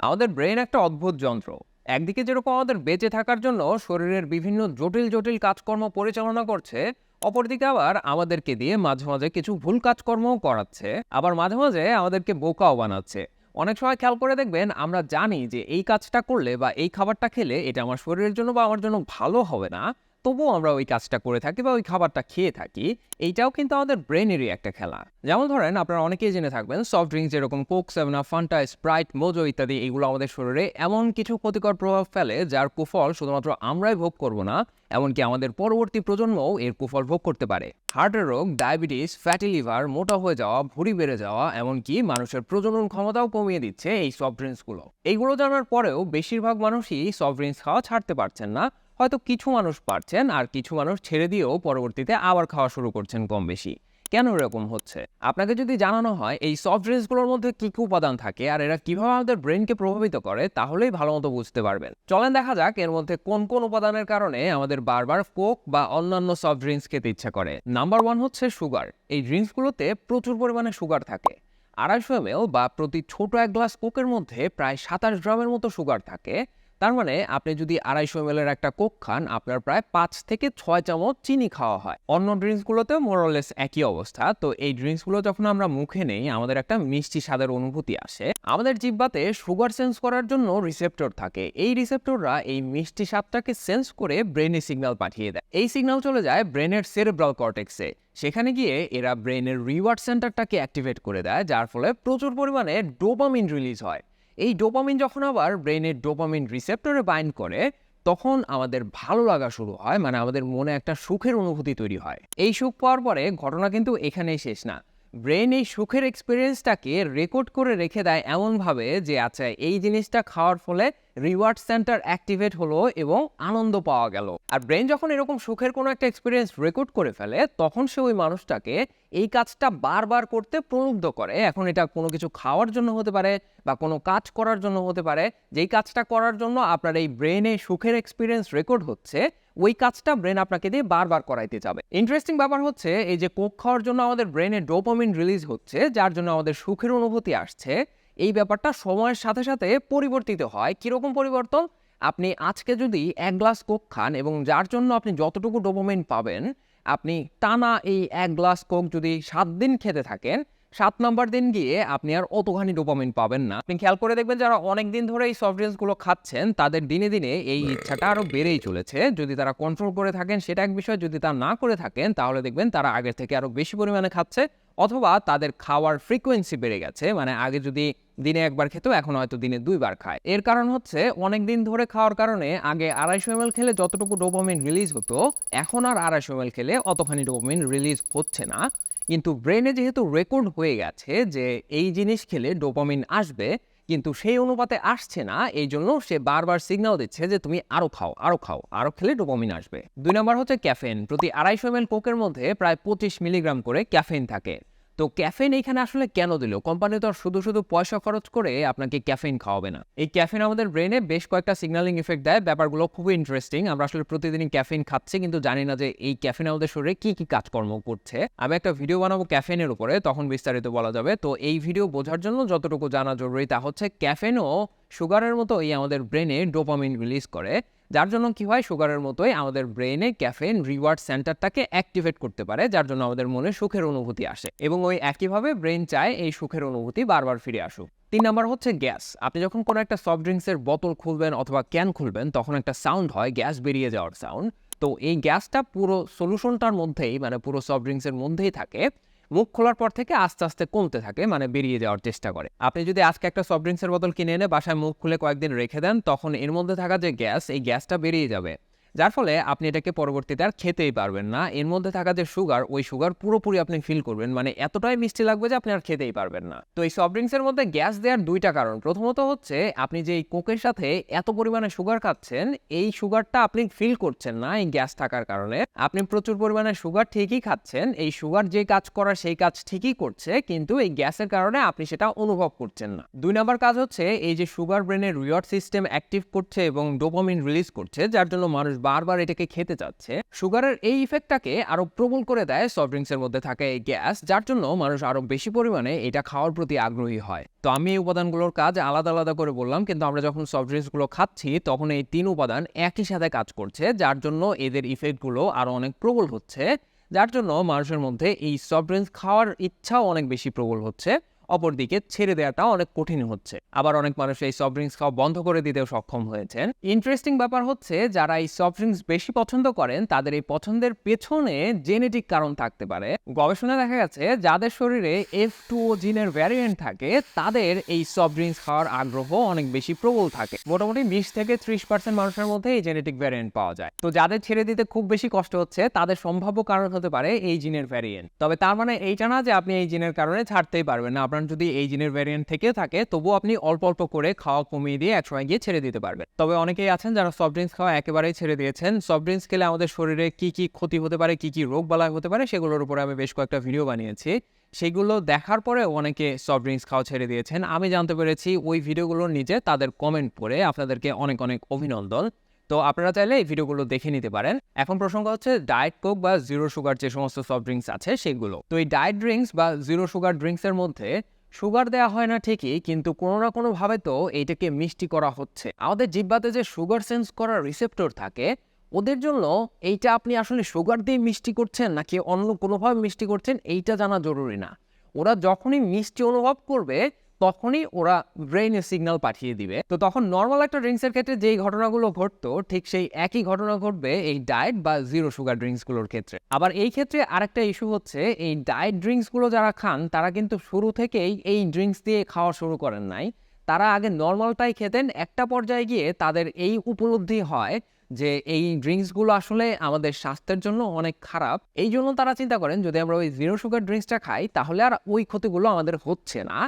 আমাদের ব্রেন একটা অদ্ভুত যন্ত্র। একদিকে যেরকম আমাদের বেঁচে থাকার জন্য শরীরের বিভিন্ন জটিল জটিল কাজকর্ম পরিচালনা করছে, অপরদিকে আবার আমাদেরকে দিয়ে মাঝে মাঝে কিছু ভুল কাজকর্মও করাচ্ছে, আবার মাঝে মাঝে আমাদেরকে বোকাও বানাচ্ছে। অনেক সময় খেয়াল করে দেখবেন, আমরা জানি যে এই কাজটা করলে বা এই খাবারটা খেলে এটা আমার শরীরের জন্য বা আমার জন্য ভালো হবে না তবুও আমরা ওই কাজটা করে থাকি বা ওই খাবারটা খেয়ে থাকি, এইটাও কিন্তু আমাদের ব্রেনেরই একটা খেলা। যেমন ধরেন আপনারা অনেকেই জেনে থাকবেন সফট ড্রিঙ্কস যেরকম কোক সেভেনা ফান্টা স্প্রাইট মোজো ইত্যাদি, এগুলো আমাদের শরীরে এমন কিছু ক্ষতিকর প্রভাব ফেলে যার কুফল শুধুমাত্র আমরাই ভোগ করব না, এমনকি আমাদের পরবর্তী প্রজন্মও এর কুফল ভোগ করতে পারে। হার্টের রোগ, ডায়াবেটিস ফ্যাটি লিভার মোটা হয়ে যাওয়া, ভুঁড়ি বেড়ে যাওয়া, এমনকি মানুষের প্রজনন ক্ষমতাও কমিয়ে দিচ্ছে এই সফট ড্রিঙ্কসগুলো এইগুলো জানার পরেও বেশিরভাগ মানুষই সফট ড্রিঙ্কস খাওয়া ছাড়তে পারছেন না হয়তো কিছু মানুষ পারছেন আর কিছু মানুষ ছেড়ে দিয়েও পরবর্তীতে আবার খাওয়া শুরু করছেন কম বেশি কেন এরকম হচ্ছে? আপনাকে যদি জানানো হয়, এই সফট ড্রিঙ্কসগুলোর মধ্যে কী কী উপাদান থাকে আর এরা কীভাবে আমাদের ব্রেনকে প্রভাবিত করে, তাহলেই ভালো মতো বুঝতে পারবেন। চলেন দেখা যাক এর মধ্যে কোন কোন উপাদানের কারণে আমাদের বারবার কোক বা অন্যান্য সফট ড্রিঙ্কস খেতে ইচ্ছা করে। নাম্বার ওয়ান হচ্ছে সুগার এই ড্রিঙ্কসগুলোতে প্রচুর পরিমাণে সুগার থাকে। আড়াইশো এমএল বা প্রতি ছোট এক গ্লাস কোকের মধ্যে প্রায় সাতাশ গ্রামের মতো সুগার থাকে। তার মানে আপনি যদি আড়াইশো এমএল এর একটা কোক খান, আপনার প্রায় পাঁচ থেকে ছয় চামচ চিনি খাওয়া হয়। অন্য ড্রিঙ্কসগুলোতে মোরলেস একই অবস্থা। তো এই ড্রিঙ্কসগুলো যখন আমরা মুখে নেই, আমাদের একটা মিষ্টি স্বাদের অনুভূতি আসে। আমাদের জিহ্বাতে সুগার সেন্স করার জন্য রিসেপ্টর থাকে। এই রিসেপ্টররা এই মিষ্টি স্বাদটাকে সেন্স করে ব্রেনে সিগন্যাল পাঠিয়ে দেয়। এই সিগন্যাল চলে যায় ব্রেনের সেরেব্রাল কর্টেক্সে সেখানে গিয়ে এরা ব্রেনের রিওয়ার্ড সেন্টারটাকে অ্যাক্টিভেট করে দেয়, যার ফলে প্রচুর পরিমাণে ডোপামিন রিলিজ হয়। এই ডোপামিন যখন আবার ব্রেনের ডোপামিন রিসেপ্টরে বাইন্ড করে, তখন আমাদের ভালো লাগা শুরু হয় মানে আমাদের মনে একটা সুখের অনুভূতি তৈরি হয়। এই সুখ পাওয়ার পরে ঘটনা কিন্তু এখানেই শেষ না। ব্রেন এই সুখের এক্সপিরিয়েন্সটাকে রেকর্ড করে রেখে দেয় এমনভাবে যে আচ্ছা এই জিনিসটা খাওয়ার ফলে রিওয়ার্ড সেন্টার অ্যাক্টিভেট হলো এবং আনন্দ পাওয়া গেল। আর ব্রেন যখন এরকম সুখের কোনো একটা এক্সপিরিয়েন্স রেকর্ড করে ফেলে, তখন সে ওই মানুষটাকে এই কাজটা বারবার করতে প্রলুব্ধ করে। এখন এটা কোনো কিছু খাওয়ার জন্য হতে পারে বা কোনো কাজ করার জন্য হতে পারে। যেই কাজটা করার জন্য আপনার এই ব্রেনে সুখের এক্সপিরিয়েন্স রেকর্ড হচ্ছে, ওই কাজটা ব্রেন আপনাকে দিয়ে বারবার করাইতে যাবে। ইন্টারেস্টিং ব্যাপার হচ্ছে, এই যে কোক খাওয়ার জন্য আমাদের ব্রেনে ডোপামিন রিলিজ হচ্ছে, যার জন্য আমাদের সুখের অনুভূতি আসছে এই ব্যাপারটা সময়ের সাথে সাথে পরিবর্তিত হয়। কীরকম পরিবর্তন? আপনি আজকে যদি এক গ্লাস কোক খান এবং যার জন্য আপনি যতটুকু ডোপামিন পাবেন, আপনি টানা এই এক গ্লাস কোক যদি সাত দিন খেতে থাকেন সাত নম্বর দিন গিয়ে আপনি আর অতখানি ডোপামিন পাবেন না। আপনি খেয়াল করে দেখবেন যারা অনেক দিন ধরে এই সফট ড্রিঙ্কসগুলো খাচ্ছেন, তাদের দিনে দিনে এই ইচ্ছাটা আরও বেড়েই চলেছে। যদি তারা কন্ট্রোল করে থাকেন, সেটা এক বিষয়। যদি তা না করে থাকেন, তাহলে দেখবেন তারা আগের থেকে আরও বেশি পরিমাণে খাচ্ছে, অথবা তাদের খাওয়ার ফ্রিকোয়েন্সি বেড়ে গেছে। মানে আগে যদি দিনে একবার খেত, এখন হয়তো দিনে দুইবার খায়। এর কারণ হচ্ছে অনেক দিন ধরে খাওয়ার কারণে আগে আড়াইশো এমএল খেলে যতটুকু ডোপামিন রিলিজ হতো, এখন আর আড়াইশো এমএল খেলে অতখানি ডোপামিন রিলিজ হচ্ছে না। কিন্তু ব্রেনে যেহেতু রেকর্ড হয়ে গেছে যে এই জিনিস খেলে ডোপামিন আসবে, কিন্তু সেই অনুপাতে আসছে না এই জন্য সে বারবার সিগন্যাল দিচ্ছে যে তুমি আরও খাও আরও খাও আরও খেলে ডোপামিন আসবে। দুই নম্বর হচ্ছে ক্যাফেন প্রতি আড়াইশো এমএল কোকের মধ্যে প্রায় পঁচিশ মিলিগ্রাম করে ক্যাফেন থাকে। তো ক্যাফেন এখানে আসলে কেন দিল? কোম্পানি তো আর শুধু শুধু পয়সা খরচ করে আপনাকে ক্যাফেন খাওয়াবে না। এই ক্যাফেন আমাদের ব্রেনে বেশ কয়েকটা সিগন্যালিং ইফেক্ট দেয়। ব্যাপারগুলো খুবই ইন্টারেস্টিং আমরা আসলে প্রতিদিনই ক্যাফেন খাচ্ছি, কিন্তু জানি না যে এই ক্যাফেন আমাদের শরীরে কি কি কাজকর্ম করছে। আমি একটা ভিডিও বানাবো ক্যাফেনের উপরে, তখন বিস্তারিত বলা যাবে। তো এই ভিডিও বোঝার জন্য যতটুকু জানা জরুরি তা হচ্ছে ক্যাফেনও সুগারের মতো এই আমাদের ব্রেনে ডোপামিন রিলিজ করে। যার জন্য কি হয়? সুগারের মতোই আমাদের ব্রেনে ক্যাফেন রিওয়ার্ড সেন্টারটাকে অ্যাক্টিভেট করতে পারে, যার জন্য আমাদের মনে সুখের অনুভূতি আসে। এবং ওই একইভাবে ব্রেন চায় এই সুখের অনুভূতি বারবার ফিরে আসুক। তিন নাম্বার হচ্ছে গ্যাস। আপনি যখন কোনো একটা সফট ড্রিঙ্কসের বোতল খুলবেন অথবা ক্যান খুলবেন, তখন একটা সাউন্ড হয়, গ্যাস বেরিয়ে যাওয়ার সাউন্ড তো এই গ্যাসটা পুরো সলিউশনটার মধ্যেই মানে পুরো সফট ড্রিঙ্কসের মধ্যেই থাকে। মুখ খোলার পর থেকে আস্তে আস্তে কমতে থাকে মানে বেরিয়ে যাওয়ার চেষ্টা করে। আপনি যদি আজকে একটা সফট ড্রিঙ্কসের বোতল কিনে এনে বাসায় মুখ খুলে কয়েকদিন রেখে দেন, তখন এর মধ্যে থাকা যে গ্যাস, এই গ্যাসটা বেরিয়ে যাবে। যার ফলে আপনি এটাকে পরবর্তীতে আর খেতেই পারবেন না। এর মধ্যে থাকা যে সুগার ওই সুগার পুরোপুরি আপনি ফিল করবেন। মানে এতটাই মিষ্টি লাগবে যে আপনি আর খেতেই পারবেন না। তো এই সফট ড্রিঙ্কসের মধ্যে গ্যাস দেওয়ার দুইটা কারণ। প্রথমত হচ্ছে, আপনি যে এই কোকের সাথে এত পরিমাণে সুগার খাচ্ছেন, এই সুগারটা আপনি ফিল করছেন না এই গ্যাস থাকার কারণে। আপনি প্রচুর পরিমাণে সুগার ঠিকই খাচ্ছেন। এই সুগার যে কাজ করার সেই কাজ ঠিকই করছে, কিন্তু এই গ্যাসের কারণে আপনি সেটা অনুভব করছেন না। দুই নম্বর কাজ হচ্ছে, এই যে সুগার ব্রেনের রিওয়ার্ড সিস্টেম অ্যাক্টিভ করছে এবং ডোপামিন রিলিজ করছে, যার জন্য মানুষ বারবার এটাকে খেতে চাচ্ছে। সুগারের এই ইফেক্টটাকে আরও প্রবল করে দেয় সফট ড্রিঙ্কসের মধ্যে থাকা এই গ্যাস, যার জন্য মানুষ আরও বেশি পরিমাণে এটা খাওয়ার প্রতি আগ্রহী হয়। তো আমি এই উপাদানগুলোর কাজ আলাদা আলাদা করে বললাম, কিন্তু আমরা যখন সফট ড্রিঙ্কসগুলো খাচ্ছি, তখন এই তিন উপাদান একই সাথে কাজ করছে, যার জন্য এদের ইফেক্টগুলো আরও অনেক প্রবল হচ্ছে, যার জন্য মানুষের মধ্যে এই সফট ড্রিঙ্কস খাওয়ার ইচ্ছাও অনেক বেশি প্রবল হচ্ছে। অপরদিকে ছেড়ে দেওয়াটা অনেক কঠিন হচ্ছে। আবার অনেক মানুষ এই সফট ড্রিঙ্কস খাওয়া বন্ধ করে দিতেও সক্ষম হয়েছেন। ইন্টারেস্টিং ব্যাপার হচ্ছে, যারা এই সফট ড্রিঙ্কস বেশি পছন্দ করেন, তাদের এই পছন্দের পেছনে জেনেটিক কারণ থাকতে পারে। গবেষণায় দেখা গেছে, যাদের শরীরে এফ টু ও জিনের ভ্যারিয়েন্ট থাকে, তাদের এই সফট ড্রিঙ্কস খাওয়ার আগ্রহ অনেক বেশি প্রবল থাকে। মোটামুটি বিশ থেকে ত্রিশ পার্সেন্ট মানুষের মধ্যে এই জেনেটিক ভ্যারিয়েন্ট পাওয়া যায়। তো যাদের ছেড়ে দিতে খুব বেশি কষ্ট হচ্ছে, তাদের সম্ভাব্য কারণ হতে পারে এই জিনের ভ্যারিয়েন্ট তবে তার মানে এইটা না যে আপনি এই জিনের কারণে ছাড়তেই পারবেন না, আপনার যদি এই জিনের ভ্যারিয়েন্ট থেকে থাকে, তবুও আপনি অল্প অল্প করে খাওয়া কমিয়ে দিয়ে একসময় গিয়ে ছেড়ে দিতে পারবেন। তবে অনেকেই আছেন যারা সফট ড্রিঙ্কস খাওয়া একেবারেই ছেড়ে দিয়েছেন। সফট ড্রিঙ্কস খেলে আমাদের শরীরে কি কি ক্ষতি হতে পারে, কি কি রোগ বালাই হতে পারে, সেগুলোর উপরে আমি বেশ কয়েকটা ভিডিও বানিয়েছি। সেগুলো দেখার পরে অনেকে সফট ড্রিঙ্কস খাওয়া ছেড়ে দিয়েছেন। আমি জানতে পেরেছি ওই ভিডিওগুলোর নিচে তাদের কমেন্ট পড়ে আপনাদেরকে অনেক অনেক অভিনন্দন। তো আপনারা চাইলে এই ভিডিওগুলো দেখে নিতে পারেন। এখন প্রসঙ্গ হচ্ছে ডায়েট কোক বা জিরো সুগার যে সমস্ত সফট ড্রিঙ্কস আছে সেগুলো। তো এই ডায়েট ড্রিঙ্কস বা জিরো সুগার ড্রিঙ্কসের মধ্যে সুগার দেওয়া হয় না ঠিকই, কিন্তু কোনো না কোনোভাবে তো এইটাকে মিষ্টি করা হচ্ছে। আমাদের জিব্বাতে যে সুগার সেন্স করার রিসেপ্টর থাকে, ওদের জন্য এইটা আপনি আসলে সুগার দিয়ে মিষ্টি করছেন নাকি অন্য কোনোভাবে মিষ্টি করছেন এইটা জানা জরুরি না। ওরা যখনই মিষ্টি অনুভব করবে তখনই ওরা ব্রেইনে সিগন্যাল পাঠিয়ে দিবে। তো তখন নর্মাল একটা ড্রিঙ্কসের ক্ষেত্রে যেই ঘটনাগুলো ঘটতো, ঠিক সেই একই ঘটনা ঘটবে এই ডায়েট বা জিরো সুগার ড্রিঙ্কসগুলোর ক্ষেত্রে। আবার এই ক্ষেত্রে আরেকটা ইস্যু হচ্ছে, এই ডায়েট ড্রিঙ্কসগুলো যারা খান, তারা কিন্তু শুরু থেকেই এই ড্রিঙ্কস দিয়ে খাওয়া শুরু করেন নাই। তারা আগে নর্মালটাই খেতেন, একটা পর্যায়ে গিয়ে তাদের এই উপলব্ধি হয় যে এই ড্রিঙ্কসগুলো আসলে আমাদের স্বাস্থ্যের জন্য অনেক খারাপ। এই জন্য তারা চিন্তা করেন, যদি আমরা ওই জিরো সুগার ড্রিঙ্কসটা খাই, তাহলে আর ওই ক্ষতিগুলো আমাদের হচ্ছে না।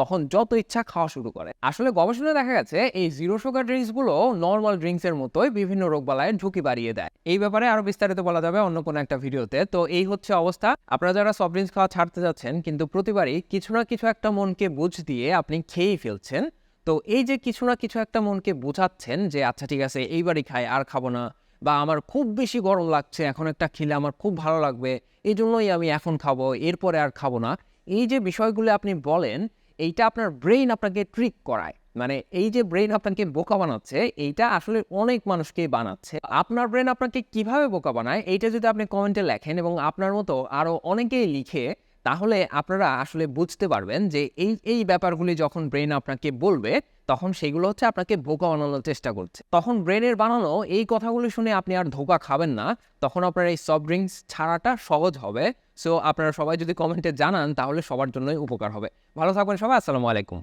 তখন যত ইচ্ছা খাওয়া শুরু করে। আসলে গবেষণায় দেখা গেছে, এই জিরো সুগার ড্রিঙ্কসগুলো নর্মাল ড্রিঙ্কসের মতোই বিভিন্ন রোগবালায়ের ঝুঁকি বাড়িয়ে দেয়। এই ব্যাপারে আরও বিস্তারিত বলা যাবে অন্য কোনো একটা ভিডিওতে। তো এই হচ্ছে অবস্থা। আপনারা যারা সফট ড্রিঙ্কস খাওয়া ছাড়তে যাচ্ছেন, কিন্তু প্রতিবারই কিছু না কিছু একটা মনকে বুঝ দিয়ে আপনি খেয়েই ফেলছেন। তো এই যে কিছু না কিছু একটা মনকে বোঝাচ্ছেন যে আচ্ছা ঠিক আছে, এইবারই খাই, আর খাব না। বা আমার খুব বেশি গরম লাগছে, এখন একটা খেলে আমার খুব ভালো লাগবে। এই জন্যই আমি এখন খাব, এরপরে আর খাব না। এই যে বিষয়গুলো আপনি বলেন এইটা আপনার ব্রেইন আপনাকে ট্রিক করায়। মানে এই যে ব্রেন আপনাকে বোকা বানাচ্ছে, এইটা আসলে অনেক মানুষকে বানাচ্ছে। আপনার ব্রেন আপনাকে কীভাবে বোকা বানায়, এইটা যদি আপনি কমেন্টে লেখেন এবং আপনার মতো আরও অনেকেই লিখে, তাহলে আপনারা আসলে বুঝতে পারবেন যে এই এই ব্যাপারগুলি যখন ব্রেন আপনাকে বলবে, তখন সেগুলো হচ্ছে আপনাকে বোকা বানানোর চেষ্টা করছে। তখন ব্রেনের বানানো এই কথাগুলো শুনে আপনি আর ধোকা খাবেন না। তখন আপনার এই সফট ড্রিঙ্কস ছাড়াটা সহজ হবে। সো আপনারা সবাই যদি কমেন্টে জানান, তাহলে সবার জন্যই উপকার হবে। ভালো থাকবেন সবাই, আসসালামু আলাইকুম।